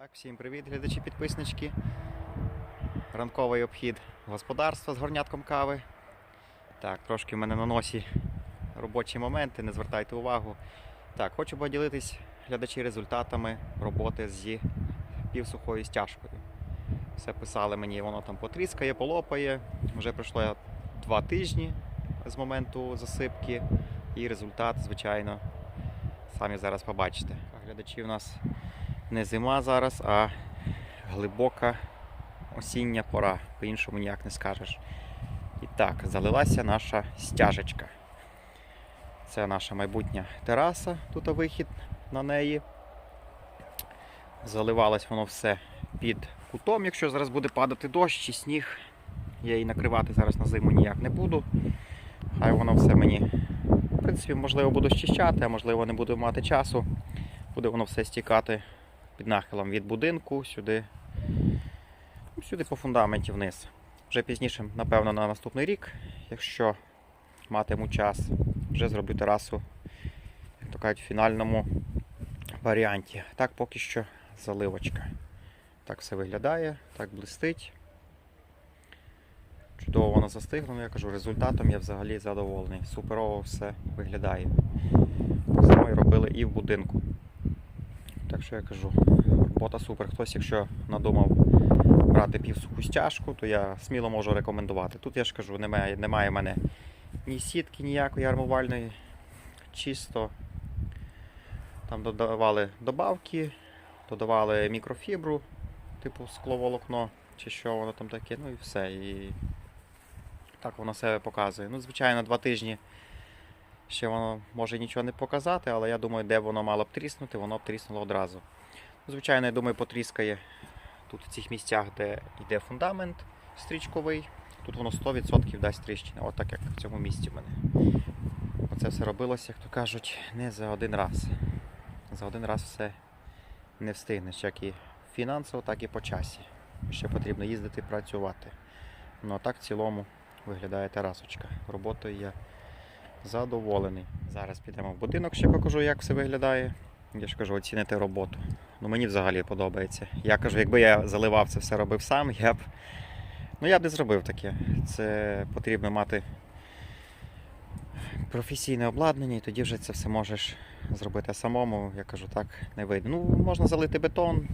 Так, всім привіт, глядачі підписнички. Ранковий обхід господарства з горнятком кави. Так, трошки в мене на носі робочі моменти, не звертайте увагу. Так, хочу поділитись глядачі результатами роботи зі півсухою стяжкою. Все писали мені, воно там потріскає, полопає. Вже пройшло два тижні з моменту засипки. І результат, звичайно, самі зараз побачите. Глядачі у нас не зима зараз, а глибока осіння пора. По-іншому ніяк не скажеш. І так, залилася наша стяжечка. Це наша майбутня тераса, тут вихід на неї. Заливалось воно все під кутом. Якщо зараз буде падати дощ чи сніг, я її накривати зараз на зиму ніяк не буду. Хай воно все мені, в принципі, можливо, буду щищати, а можливо, не буду мати часу. Буде воно все стікати під нахилом від будинку сюди, ну, сюди по фундаменті вниз. Вже пізніше, напевно, на наступний рік, якщо матиму час, вже зроблю терасу, як то кажуть, в фінальному варіанті. Так поки що заливочка. Так все виглядає, так блистить. Чудово воно застигло, ну я кажу, результатом я взагалі задоволений. Суперово все виглядає. Так само і робили і в будинку. Так що я кажу, робота супер. Хтось, якщо надумав брати півсуху стяжку, то я сміло можу рекомендувати. Тут я ж кажу, немає, немає в мене ні сітки ніякої армувальної, чисто там додавали добавки, додавали мікрофібру, типу скловолокно, чи що воно там таке, ну і все. І так воно себе показує. Ну, звичайно, два тижні ще воно може нічого не показати, але я думаю, де воно мало б тріснути, воно б тріснуло одразу. Ну, Звичайно, я думаю, потріскає тут в цих місцях, де йде фундамент стрічковий. Тут воно 100% дасть тріщини, от так як в цьому місці в мене. Оце все робилося, як то кажуть, не за один раз. За один раз все не встигнеш, як і фінансово, так і по часі. Ще потрібно їздити працювати. Ну а так в цілому виглядає терасочка. Роботою я задоволений. Зараз підемо в будинок, ще покажу, як все виглядає. Я ж кажу, оціните роботу. Ну мені взагалі подобається. Я кажу, якби я заливав це все робив сам, я б. Ну я б не зробив таке. Це потрібно мати професійне обладнання, і тоді вже це все можеш зробити самому. Я кажу, так не вийде. Ну, можна залити бетон,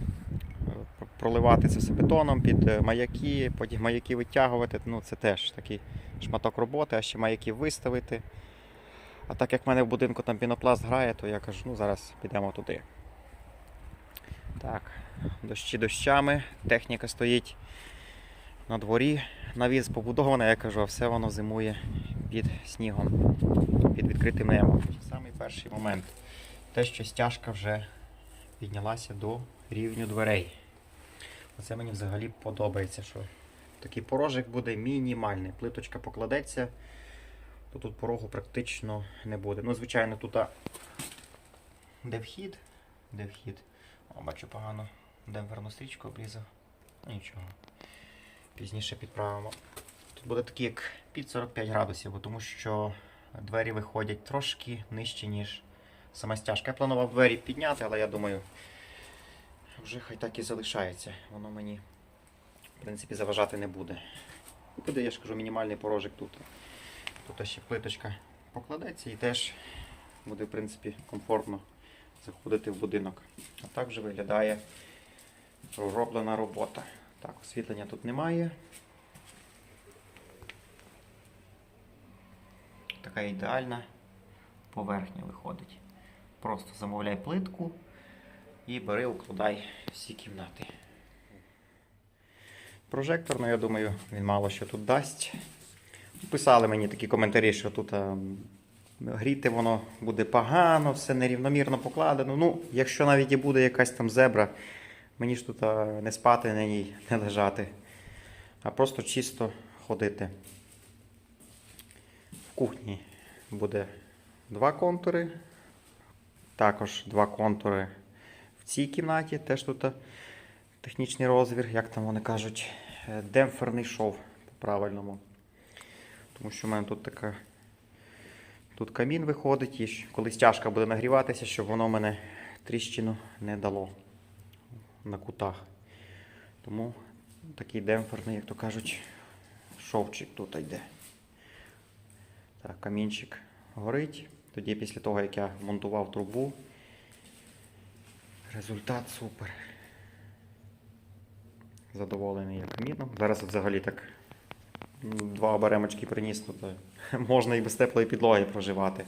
е, проливати це все бетоном під е, маяки, потім маяки витягувати. Ну, це теж такий шматок роботи, а ще маяки виставити. А так як в мене в будинку там пінопласт грає, то я кажу, ну зараз підемо туди. Так, дощі дощами, техніка стоїть на дворі, навіс побудований, я кажу, а все воно зимує під снігом, під відкритим небом. Самий перший момент. Те, що стяжка вже піднялася до рівню дверей. Оце мені взагалі подобається, що такий порожик буде мінімальний. Плиточка покладеться, то тут порогу практично не буде. Ну, звичайно, тут а, де вхід, де вхід. О, бачу погано. Демпферну стрічку обрізав. Нічого. Пізніше підправимо. Тут буде такий як під 45 градусів, бо тому що двері виходять трошки нижче, ніж сама стяжка. Я планував двері підняти, але я думаю, вже хай так і залишається. Воно мені, в принципі, заважати не буде. Буде, я ж кажу, мінімальний порожик тут. Тут ще плиточка покладеться і теж буде, в принципі, комфортно заходити в будинок. А так вже виглядає пророблена робота. Так, освітлення тут немає. Така ідеальна поверхня виходить. Просто замовляй плитку і бери, укладай всі кімнати. Прожектор, ну я думаю, він мало що тут дасть. Писали мені такі коментарі, що тут а, гріти воно буде погано, все нерівномірно покладено. Ну, якщо навіть і буде якась там зебра, мені ж тут а, не спати на ній, не лежати, а просто чисто ходити. В кухні буде два контури. Також два контури в цій кімнаті. Теж тут а, технічний розвір, як там вони кажуть, е, демпферний шов по-правильному. Тому що в мене тут така. Тут камін виходить, і коли стяжка буде нагріватися, щоб воно мене тріщину не дало. на кутах. Тому такий демпферний, як то кажуть, шовчик тут йде. Так, камінчик горить. Тоді після того, як я монтував трубу, результат супер. Задоволений я каміном. Зараз взагалі так два оберемочки приніс, ну, то можна і без теплої підлоги проживати.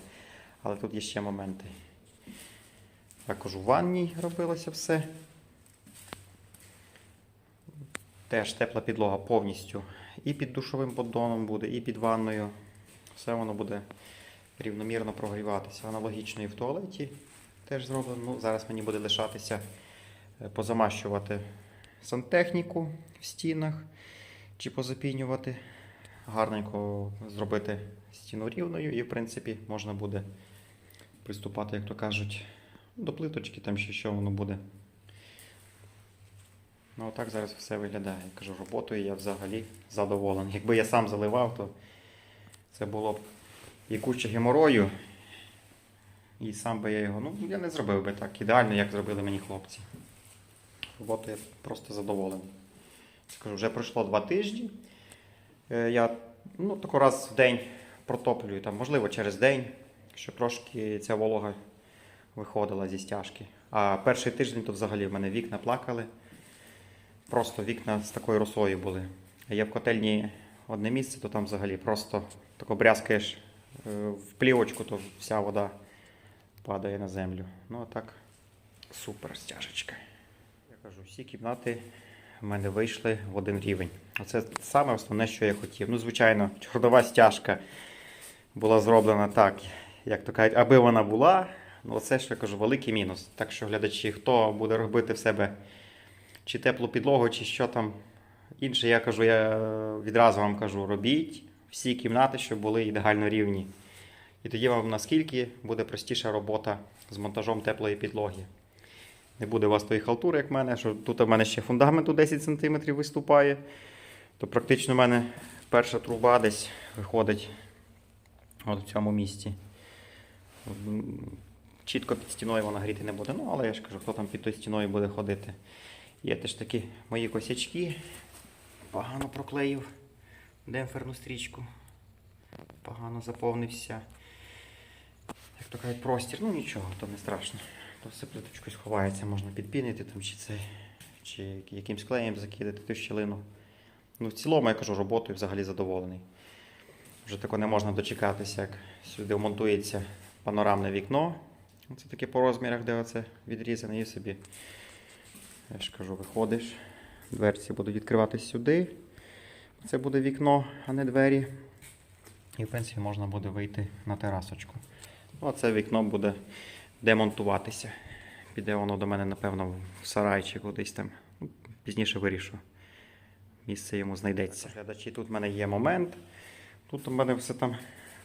Але тут є ще моменти. Також у ванній робилося все. Теж тепла підлога повністю. І під душовим поддоном буде, і під ванною. Все воно буде рівномірно прогріватися. Аналогічно і в туалеті теж зроблено. Ну, зараз мені буде лишатися е, позамащувати сантехніку в стінах чи позапінювати. Гарненько зробити стіну рівною, і, в принципі, можна буде приступати, як то кажуть, до плиточки, там ще що воно буде. Ну, отак зараз все виглядає. Я кажу, роботою я взагалі задоволений. Якби я сам заливав, то це було б і куча геморою. І сам би я його, ну, я не зробив би так ідеально, як зробили мені хлопці. Роботою я просто задоволений. Скажу, вже пройшло два тижні. Е, Я ну, тако раз в день протоплюю, там, можливо, через день, щоб трошки ця волога виходила зі стяжки. А перший тиждень то взагалі в мене вікна плакали. Просто вікна з такою росою були. А є в котельні одне місце, то там взагалі просто тако брязкаєш е, в плівочку, то вся вода падає на землю. Ну а так супер стяжечка. Я кажу, всі кімнати в мене вийшли в один рівень. Оце саме основне, що я хотів. Ну, звичайно, чорнова стяжка була зроблена так, як то кажуть, аби вона була. Ну, оце, що я кажу, великий мінус. Так що, глядачі, хто буде робити в себе чи теплу підлогу, чи що там інше, я кажу, я відразу вам кажу, робіть всі кімнати, щоб були ідеально рівні. І тоді вам наскільки буде простіша робота з монтажом теплої підлоги. Не буде у вас тої халтури, як в мене, що тут у мене ще фундамент у 10 см виступає. То практично в мене перша труба десь виходить от в цьому місці. Чітко під стіною вона гріти не буде. Ну, але я ж кажу, хто там під тою стіною буде ходити. Є теж такі мої косячки. Погано проклеїв демпферну стрічку. Погано заповнився. Як то кажуть, простір. Ну нічого, то не страшно. То все плиточкою сховається, можна підпінити там, чи це, чи якимсь клеєм закидати ту щілину. Ну, в цілому, я кажу, роботою взагалі задоволений. Вже тако не можна дочекатися, як сюди вмонтується панорамне вікно. Це таке по розмірах, де оце відрізане і собі. Я ж кажу, виходиш. Дверці будуть відкриватись сюди. Це буде вікно, а не двері. І, в принципі, можна буде вийти на терасочку. Ну, а це вікно буде демонтуватися. Піде воно до мене, напевно, в сарайчику десь там. Ну, Пізніше вирішу. Місце йому знайдеться. Глядачі, тут в мене є момент. Тут у мене все там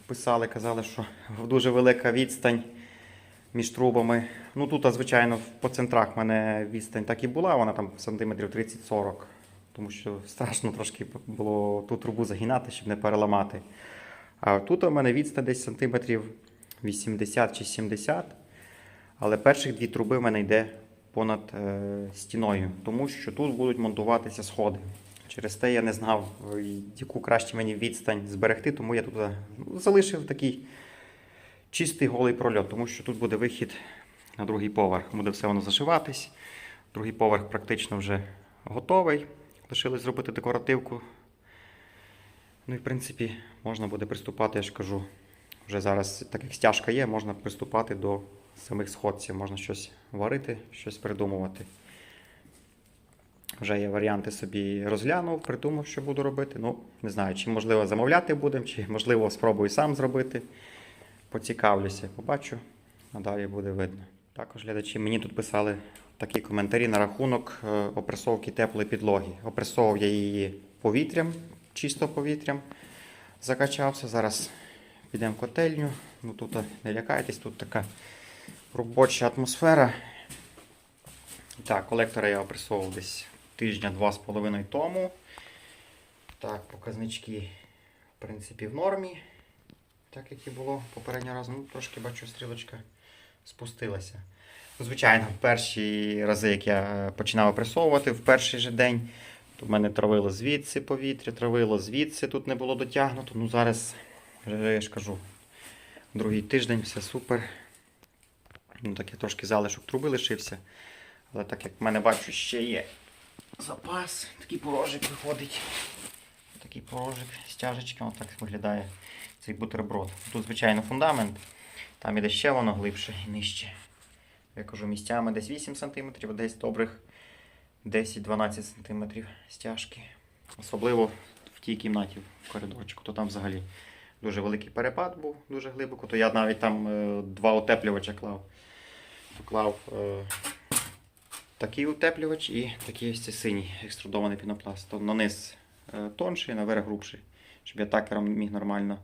писали, казали, що дуже велика відстань між трубами. Ну тут, звичайно, по центрах в мене відстань так і була, вона там сантиметрів 30-40. Тому що страшно трошки було ту трубу загинати, щоб не переламати. А тут у мене відстань десь сантиметрів 80 чи 70. Але перших дві труби в мене йде понад е, стіною, тому що тут будуть монтуватися сходи. Через те я не знав, е, яку краще мені відстань зберегти, тому я тут е, залишив такий чистий голий прольот, тому що тут буде вихід на другий поверх. Буде все воно зашиватись. Другий поверх практично вже готовий. Лишилось зробити декоративку. Ну і в принципі можна буде приступати, я ж кажу, вже зараз, так як стяжка є, можна приступати до самих сходців. Можна щось варити, щось придумувати. Вже я варіанти собі розглянув, придумав, що буду робити. Ну, не знаю, чи можливо замовляти будемо, чи можливо спробую сам зробити. Поцікавлюся, побачу, а далі буде видно. Також глядачі мені тут писали такі коментарі на рахунок е, опресовки теплої підлоги. Опресовував я її повітрям, чисто повітрям. Закачався. Зараз підемо в котельню. Ну тут е, не лякайтесь, тут така робоча атмосфера. Так, колектора я опресовував десь тижня-два з половиною тому. Так, показнички, в принципі, в нормі. Так як і було попереднього разу. Ну, трошки бачу, стрілочка спустилася. Звичайно, в перші рази, як я починав опресовувати в перший же день, то в мене травило звідси повітря, травило звідси, тут не було дотягнуто. Ну зараз, я ж кажу, другий тиждень, все супер. Ну, я трошки залишок труби лишився. Але так як в мене бачу, ще є запас, такий порожик виходить. Такий порожик, стяжечка, отак виглядає цей бутерброд. Тут, звичайно, фундамент, там іде ще воно глибше і нижче. Я кажу, місцями десь 8 см, а десь добрих 10-12 см стяжки. Особливо в тій кімнаті, в коридорчику, то там взагалі дуже великий перепад був, дуже глибоко. То я навіть там е, два утеплювача клав. Поклав е, такий утеплювач і такий ось цей синій екструдований пінопласт. То на низ е, тонший, наверх грубший, щоб я такером міг нормально,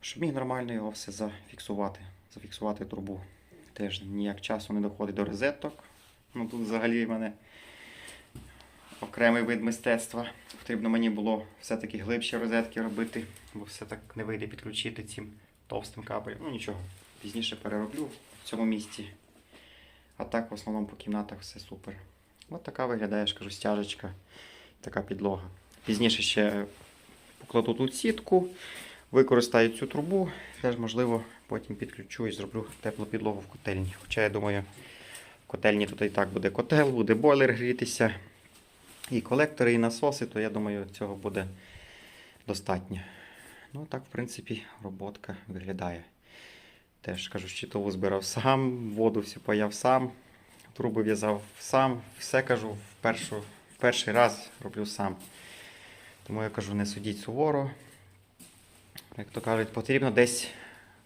щоб міг нормально його все зафіксувати, зафіксувати трубу. Теж ніяк часу не доходить до розеток. Ну тут взагалі в мене окремий вид мистецтва. Потрібно мені було все-таки глибші розетки робити, бо все так не вийде підключити цим товстим кабелем. Ну нічого, пізніше перероблю цьому місці. А так в основному по кімнатах все супер. От така виглядає, я ж кажу, стяжечка, така підлога. Пізніше ще покладу тут сітку, використаю цю трубу, теж можливо потім підключу і зроблю теплу підлогу в котельні. Хоча я думаю, в котельні тут і так буде котел, буде бойлер грітися, і колектори, і насоси, то я думаю, цього буде достатньо. Ну так, в принципі, роботка виглядає. Теж кажу, щитову збирав сам, воду всю паяв сам, труби в'язав сам, все кажу, в, першу, перший раз роблю сам. Тому я кажу, не судіть суворо. Як то кажуть, потрібно десь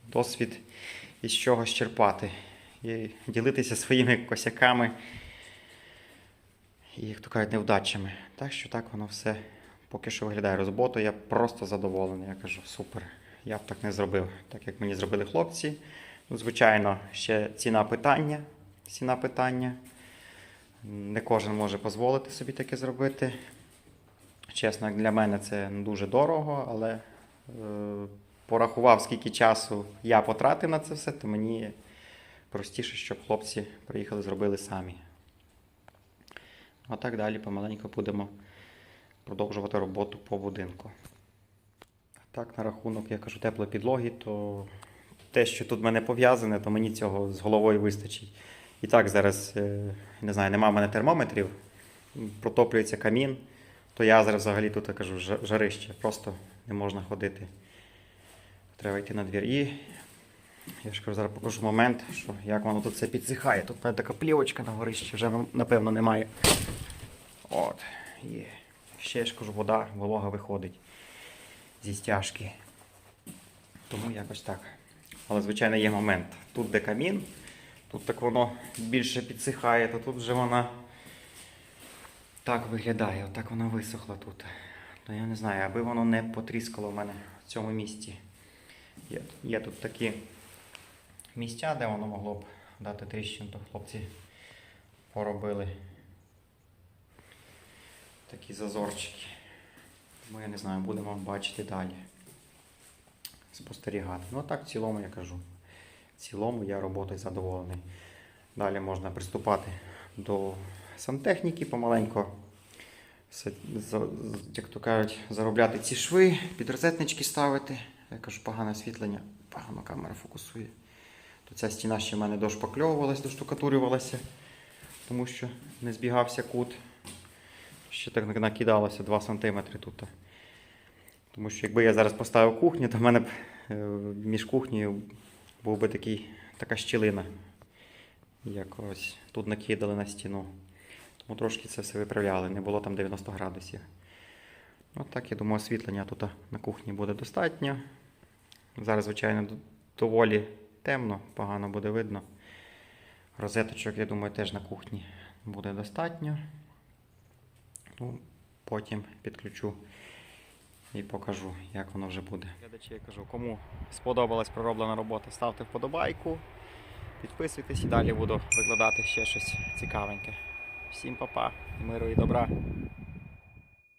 досвід із чогось черпати. І ділитися своїми косяками і, як то кажуть, невдачами. Так що так воно все поки що виглядає роботою. Я просто задоволений. Я кажу, супер. Я б так не зробив, так як мені зробили хлопці. Ну, звичайно, ще ціна питання. Ціна питання. Не кожен може дозволити собі таке зробити. Чесно, для мене це дуже дорого, але е, порахував, скільки часу я потратив на це все, то мені простіше, щоб хлопці приїхали, зробили самі. А так далі помаленьку будемо продовжувати роботу по будинку. Так, на рахунок, я кажу, теплої підлоги, то те, що тут в мене пов'язане, то мені цього з головою вистачить. І так зараз, е, не знаю, нема в мене термометрів, протоплюється камін, то я зараз взагалі тут я кажу, жарище, просто не можна ходити. Треба йти на двір. І я ж кажу, зараз покажу момент, що як воно тут все підсихає. Тут мене така плівочка на горищі, вже напевно немає. От, є. Ще ж кажу, вода, волога виходить зі стяжки. Тому якось так. Але, звичайно, є момент. Тут де камін, тут так воно більше підсихає, то тут вже вона так виглядає, отак вона висохла тут. То я не знаю, аби воно не потріскало в мене в цьому місці. Є, є тут такі місця, де воно могло б дати тріщину, то хлопці поробили такі зазорчики. Тому я не знаю, будемо бачити далі. Спостерігати. Ну так, в цілому я кажу. В цілому я роботою задоволений. Далі можна приступати до сантехніки з- як то кажуть, заробляти ці шви, підрозетнички ставити. Я кажу, погане освітлення, погано камера фокусує. То ця стіна ще в мене дошпакльовувалась, доштукатурювалася, тому що не збігався кут. Ще так накидалося 2 см тут. Тому що якби я зараз поставив кухню, то в мене б е, між кухнею був би такий, така щілина. Як ось тут накидали на стіну. Тому трошки це все виправляли, не було там 90 градусів. От так, я думаю, освітлення тут на кухні буде достатньо. Зараз, звичайно, доволі темно, погано буде видно. Розеточок, я думаю, теж на кухні буде достатньо. Ну, потім підключу і покажу, як воно вже буде. Глядачі, я кажу, кому сподобалась пророблена робота, ставте вподобайку, підписуйтесь і далі буду викладати ще щось цікавеньке. Всім па-па, миру і добра.